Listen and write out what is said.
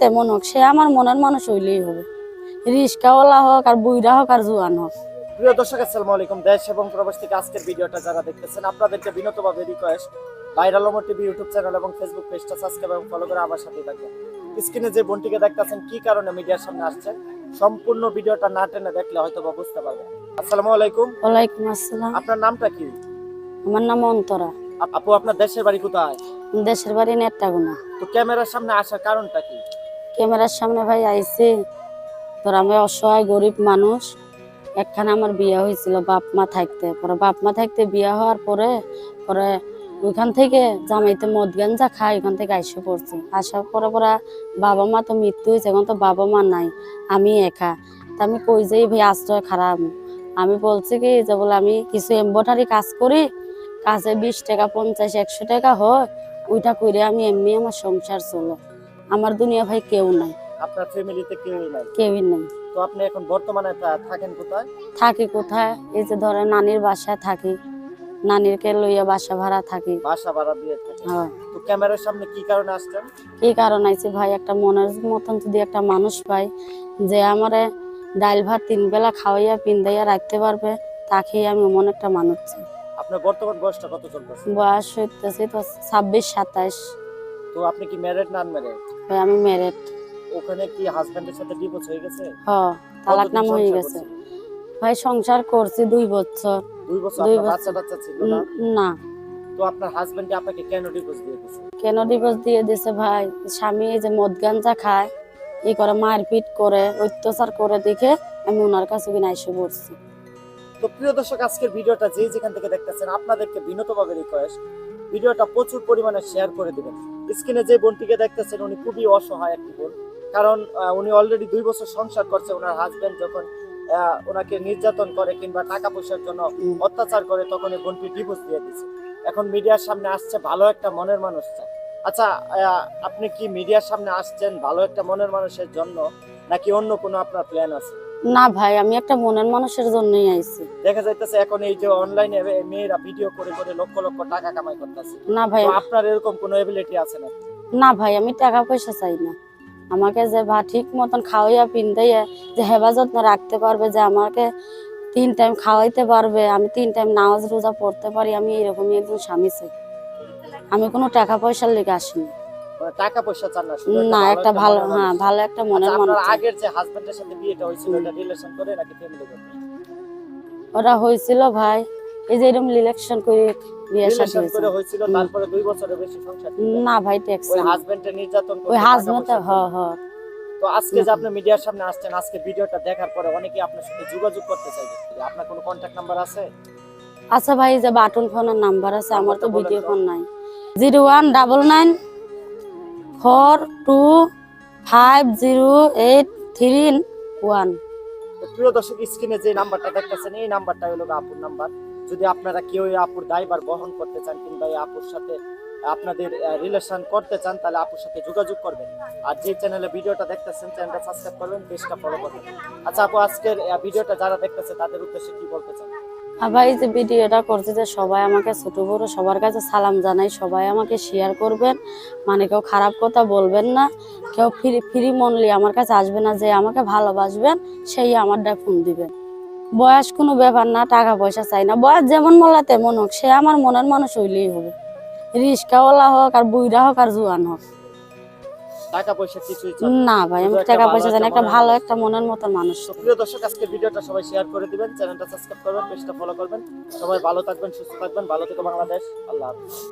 তেমন হোক সে আমার মনের মানুষ হইলেই হবে। রিস্কাওয়ালা হোক আর বুইরা হোক আর জুয়ান হোক। প্রিয় দর্শক আসসালামু আলাইকুম। দেশ এবং প্রবাস থেকে আজকের ভিডিওটা যারা দেখতেছেন আপনাদেরকে বিনতভাবে request viral Omar TV YouTube channel এবং ফেসবুক পেজটা সাবস্ক্রাইব এবং ফলো করে আমার সাথে থাকবেন। স্ক্রিনে যে বোনটিকে দেখতেছেন কি কারণে মিডিয়ার সামনে আসছে সম্পূর্ণ ভিডিওটা না টেনে দেখলে হয়তো বা বুঝতে পারবেন। আসসালামু আলাইকুম। ওয়ালাইকুম আসসালাম। আপনার নামটা কি? আমার নাম অন্তরা। আপু আপনার দেশের বাড়ি কোথায়? দেশের বাড়ি নেট্টাগুনা তো ক্যামেরার সামনে আসার কারণটা কি? ক্যামেরার সামনে ভাই আইছে। তোর আমি অসহায় গরিব মানুষ। একখানে আমার বিয়ে হয়েছিল, বাপ মা থাকতে। পরে বাপ মা থাকতে বিয়ে হওয়ার পরে পরে ওইখান থেকে জামাইতে মদ গাঞ্জা খাই ওইখান থেকে আইসে পড়ছি। আসার পরে পরে বাবা মা তো মৃত্যু হয়েছে, এখন তো বাবা মা নাই, আমি একা। তা আমি কই যাই ভাই, আশ্রয় খারাপ। আমি বলছি কি যে বলে আমি কিছু এম্বয়ডারি কাজ করি, কাজে বিশ টাকা, পঞ্চাশ, একশো টাকা হয়, ওইটা করে আমি এমনি আমার সংসার চলে। আমার দুনিয়া ভাই কেউ নাই। আপনার ফ্যামিলিতে কেউই নাই? কেউই নাই। তো আপনি এখন বর্তমানে থাকেন কোথায়? থাকি কোথায়? এই যে ধরে নানির বাসায় থাকি। নানিরকে লইয়া বাসা ভাড়া থাকি। বাসা ভাড়া দিয়ে হয়। তো ক্যামেরার সামনে কি কারণে আসছেন? কি কারণ আইছে ভাই? একটা মনের মতন যদি একটা মানুষ পাই যে আমারে ডাল ভাত তিন বেলা খাওয়াইয়া পিন্দাইয়া রাখতে পারবে তাকেই আমি এমন একটা মানুষ চাই। আপনার বর্তমান বয়সটা কত চলতেছে? বয়স হইতেছে তো ছাব্বিশ সাতাইশ। তো আপনি কি ম্যারেড না আনম্যারেড ভাই আমি মেরেট ওখানে কি হাজবেন্ডের সাথে ডিভোর্স হয়ে গেছে? হ তালাক নাম হয়ে গেছে। ভাই সংসার করছি দুই বছর। দুই বছর দুই। বাচ্চা টাচ্চা ছিল না? না। তো আপনার হাজবেন্ড আপনাকে কেন ডিভোর্স দিয়ে দিয়েছে কেন ডিভোর্স দিয়ে দিছে ভাই? স্বামী এই যে মদ গাঞ্জা খায় ই করে মারপিট করে অত্যাচার করে দেখে আমি ওনার কাছে কিনা এসে পড়ছি। তো প্রিয় দর্শক আজকের ভিডিওটা যে যেখান থেকে দেখতেছেন আপনাদেরকে বিনতভাবে রিকোয়েস্ট ভিডিওটা প্রচুর পরিমাণে শেয়ার করে দিবেন। স্ক্রিনে যে বোনটিকে দেখতেছেন উনি খুবই অসহায় একটি বোন। কারণ উনি অলরেডি দুই বছর সংসার করছে ওনার হাজব্যান্ড যখন ওনাকে নির্যাতন করে কিংবা টাকা পয়সার জন্য অত্যাচার করে তখন এই বোনটি ডিভোর্স দিয়ে দিছে এখন মিডিয়ার সামনে আসছে ভালো একটা মনের মানুষ চায় আচ্ছা আপনি কি মিডিয়ার সামনে আসছেন ভালো একটা মনের মানুষের জন্য নাকি অন্য কোনো আপনার প্ল্যান আছে? না ভাই আমি একটা মনের মানুষের জন্যই আইছি। দেখা যাইতেছে এখন এই যে অনলাইনে মেয়েরা ভিডিও করে করে লক্ষ লক্ষ টাকা কামাই করতেছে। না ভাই আপনার এরকম কোনো এবিলিটি আছে না না ভাই আমি টাকা পয়সা চাই না। আমাকে যে ভা ঠিক মতন খাওয়াইয়া পিন্দাইয়া যে হেফাজত রাখতে পারবে যে আমাকে তিন টাইম খাওয়াইতে পারবে আমি তিন টাইম নামাজ রোজা পড়তে পারি আমি এরকমই একজন স্বামী চাই। আমি কোনো টাকা পয়সার লেগে আসিনি। মানে টাকা পয়সা চান না না একটা ভালো হ্যাঁ ভালো একটা মনের আচ্ছা, মানুষ। আগের যে হাজবেন্ডের সাথে বিয়েটা হয়েছিল এটা রিলেশন করে নাকি ফ্যামিলি করে ওরা হয়েছিল ভাই এই যে এরকম ইলেকশন করে বিয়ে শাদী রিলেশন হয়েছিল। তারপরে দুই বছরের বেশি সংসার না ভাই ট্যাক্স ওই হাজবেন্ডের নির্যাতন ওই টাকা হাজমতে পয়সা হ দিত। হ তো আজকে যে আপনি মিডিয়ার সামনে আসছেন আজকে ভিডিওটা দেখার পরে অনেকেই আপনার সাথে যোগাযোগ করতে চাইবে। আপনার কোনো কন্ট্যাক্ট নাম্বার আছে? আচ্ছা ভাই যে বাটন ফোনের নাম্বার আছে আমার তো ভিডিও ফোন নাই। Zero one double nine four two five zero eight three one প্রিয় দর্শক স্ক্রিনে যে নাম্বারটা দেখতেছেন, এই নাম্বারটা হলো আপুর নাম্বার যদি আপনারা কেউ এই আপুর দায়ভার বহন করতে চান কিংবা এই আপুর সাথে আপনাদের রিলেশন করতে চান, তাহলে আপুর সাথে যোগাযোগ করবেন। আর যে চ্যানেলে ভিডিওটা দেখতেছেন চ্যানেলটা সাবস্ক্রাইব করবেন পেজটা ফলো করবেন। আচ্ছা আপু, আজকের ভিডিওটা যারা দেখতেছে, তাদের উদ্দেশ্যে কি বলতে চান? আর ভাই যে ভিডিওটা করছে যে সবাই আমাকে ছোট বড় সবার কাছে সালাম জানাই, সবাই আমাকে শেয়ার করবেন। মানে কেউ খারাপ কথা বলবেন না, কেউ ফ্রি ফ্রি মনলি আমার কাছে আসবে না যে আমাকে ভালোবাসবেন, সেই আমার ডাক ফোন দিবেন। বয়স কোনো ব্যাপার না, টাকা পয়সা চাই না। বয়স যেমন মোলা তেমন হোক, সে আমার মনের মানুষ হইলেই হবে। রিস্কাওয়ালা হোক আর বুইরা হোক আর জুয়ান হোক। টাকা পয়সা কিছুই না। ভাই আমি টাকা পয়সা জানি একটা একটা ভালো একটা মনের মতো মানুষ। প্রিয় দর্শক আজকে ভিডিওটা সবাই শেয়ার করে দিবেন চ্যানেলটা সাবস্ক্রাইব করবেন পেজটা ফলো করবেন। সবাই ভালো থাকবেন সুস্থ থাকবেন ভালো থেকে বাংলাদেশ আল্লাহ হাফিজ।